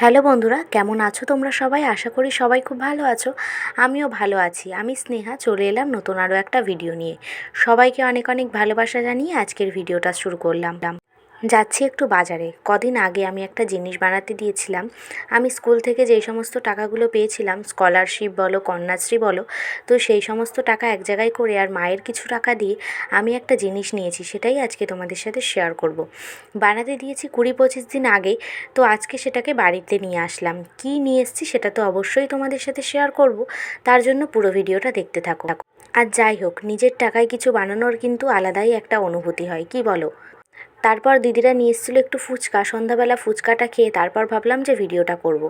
Hello বন্ধুরা, কেমন আছো তোমরা সবাই? আশা করি সবাই খুব ভালো আছো। আমিও ভালো আছি। আমি স্নেহা, চলে এলাম নতুন আরও একটা ভিডিও নিয়ে। সবাইকে অনেক অনেক ভালোবাসা জানিয়ে আজকের ভিডিওটা শুরু করলাম। যাচ্ছি একটু বাজারে। কদিন আগে আমি একটা জিনিস বানাতে দিয়েছিলাম। আমি স্কুল থেকে যেই সমস্ত টাকাগুলো পেয়েছিলাম, স্কলারশিপ বলো, কন্যাশ্রী বলো, তো সেই সমস্ত টাকা এক জায়গায় করে আর মায়ের কিছু টাকা দিয়ে আমি একটা জিনিস নিয়েছি, সেটাই আজকে তোমাদের সাথে শেয়ার করব। বানাতে দিয়েছি কুড়ি পঁচিশ দিন আগে, তো আজকে সেটাকে বাড়িতে নিয়ে আসলাম। কী নিয়ে এসেছি সেটা তো অবশ্যই তোমাদের সাথে শেয়ার করব। তার জন্য পুরো ভিডিওটা দেখতে থাকো। আর যাই হোক, নিজের টাকায় কিছু বানানোর কিন্তু আলাদাই একটা অনুভূতি হয়, কি বলো? তারপর দিদিরা নিয়ে এসেছিল একটু ফুচকা। সন্ধ্যাবেলা ফুচকাটা খেয়ে তারপর ভাবলাম যে ভিডিওটা করব।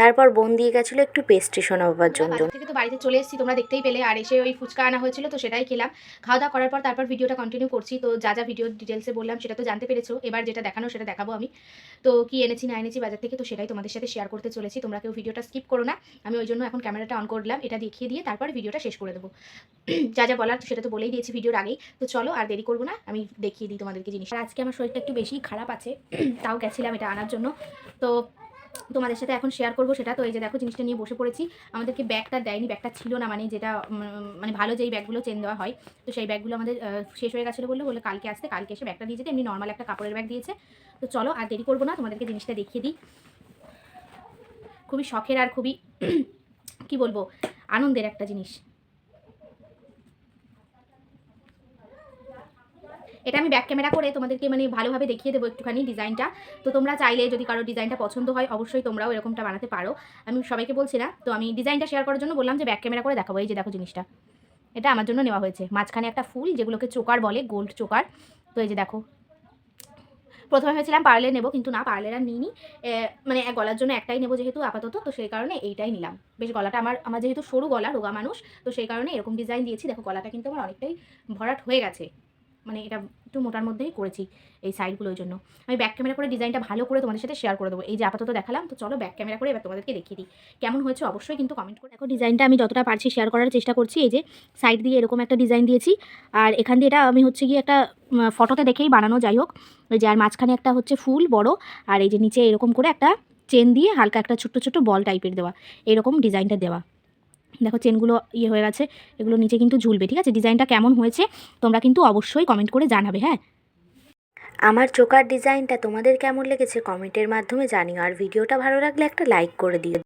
তারপর বোন দিয়ে গেছিল একটু পেস্ট্রি শোনাবার জন্য। থেকে তো বাড়িতে চলে এসেছি তোমরা দেখতেই পেলে। আর এসে ওই ফুচকা আনা হয়েছিল তো সেটাই খেলাম। খাওয়া দাওয়া করার পর তারপর ভিডিওটা কন্টিনিউ করছি। তো যা যা ভিডিও ডিটেলসে বললাম সেটা তো জানতে পেরেছ। এবার যেটা দেখানো সেটা দেখাবো আমি। তো কি এনেছি না এনেছি বাজার থেকে তো সেটাই তোমাদের সাথে শেয়ার করতে চলেছি। তোমরা কেউ ভিডিওটা স্কিপ করো না। আমি ওই জন্য এখন ক্যামেরাটা অন করলাম। এটা দেখিয়ে দিয়ে তারপর ভিডিওটা শেষ করে দেবো। যা যা বলার সেটা তো বলেই দিয়েছি ভিডিওর আগেই। তো চলো আর দেরি করব না। আমি দেখিয়ে দিই তোমাদেরকে জিনিস আর আজকে আমার শরীরটা একটু বেশি খারাপ আছে, তাও গেছিলাম এটা আনার জন্য। তো তোমাদের সাথে এখন শেয়ার করব সেটা। তো এই যে দেখো জিনিসটা নিয়ে বসে পড়েছি। আমাদেরকে ব্যাগটা দেয়নি ব্যাগটা ছিল না মানে যেটা মানে ভালো যেই ব্যাগগুলো চেন দেওয়া হয়। তো সেই ব্যাগগুলো আমাদের শেষ হয়ে গেছিল বলল বলে কালকে আসতে, কালকে এসে ব্যাগটা দিয়ে যেতে। এমনি নর্মাল একটা কাপড়ের ব্যাগ দিয়েছে। তো চলো আর দেরি করব না, তোমাদেরকে জিনিসটা দেখিয়ে দিই। খুবই শখের আর খুবই, কি বলব, আনন্দের একটা জিনিস। এটা আমি ব্যাক ক্যামেরা করে তোমাদেরকে মানে ভালোভাবে দেখিয়ে দেবো একটুখানি ডিজাইনটা তো তোমরা চাইলে যদি কারও ডিজাইনটা পছন্দ হয়, অবশ্যই তোমরাও এরকমটা বানাতে পারো। আমি সবাইকে বলছি না, তো আমি ডিজাইনটা শেয়ার করার জন্য বললাম যে ব্যাক ক্যামেরা করে দেখাবো, এই যে দেখো জিনিসটা। এটা আমার জন্য নেওয়া হয়েছে। মাঝখানে একটা ফুল, যেগুলোকে চোকার বলে গোল্ড চোকার। তো এই যে দেখো। প্রথমে ভেবেছিলাম পার্লে নেব, কিন্তু না পার্লের আর নিইনি। মানে গলার জন্য একটাই নেব যেহেতু আপাতত, তো সেই কারণে এইটাই নিলাম। বেশ, গলাটা আমার আমার যেহেতু সরু গলা, রোগা মানুষ, তো সেই কারণে এরকম ডিজাইন দিয়েছি। দেখো, গলাটা কিন্তু আমার অনেকটাই ভরাট হয়ে গেছে। মানে এটা একটু মোটার মধ্যেই করেছি এই সাইডগুলোর জন্য। আমি ব্যাক ক্যামেরা করে ডিজাইনটা ভালো করে তোমাদের সাথে শেয়ার করে দেবো। এই যে আপাতত দেখালাম, তো চলো ব্যাক ক্যামেরা করে এবার তোমাদেরকে দেখিয়ে দিই। কেমন হয়েছে অবশ্যই কিন্তু কমেন্ট করে দেখো। ডিজাইনটা আমি যতটা পারছি শেয়ার করার চেষ্টা করছি। এই যে সাইড দিয়ে এরকম একটা ডিজাইন দিয়েছি। আর এখান দিয়ে এটা আমি হচ্ছে গিয়ে একটা ফটোতে দেখেই বানানো যাই হোক। ওই যে আর মাঝখানে একটা হচ্ছে ফুল বড়। আর এই যে নিচে এরকম করে একটা চেন দিয়ে হালকা একটা ছোট্ট ছোট্ট বল টাইপের দেওয়া। এরকম ডিজাইনটা দেওয়া। দেখো চেনগুলো ইয়ে হয়ে গেছে, এগুলো নিচে কিন্তু ঝুলবে, ঠিক আছে? ডিজাইনটা কেমন হয়েছে তোমরা কিন্তু অবশ্যই কমেন্ট করে জানাবে হ্যাঁ? আমার চোকার ডিজাইনটা তোমাদের কেমন লেগেছে? কমেন্টের মাধ্যমে জানিও। আর ভিডিওটা ভালো লাগলে একটা লাইক করে দিও।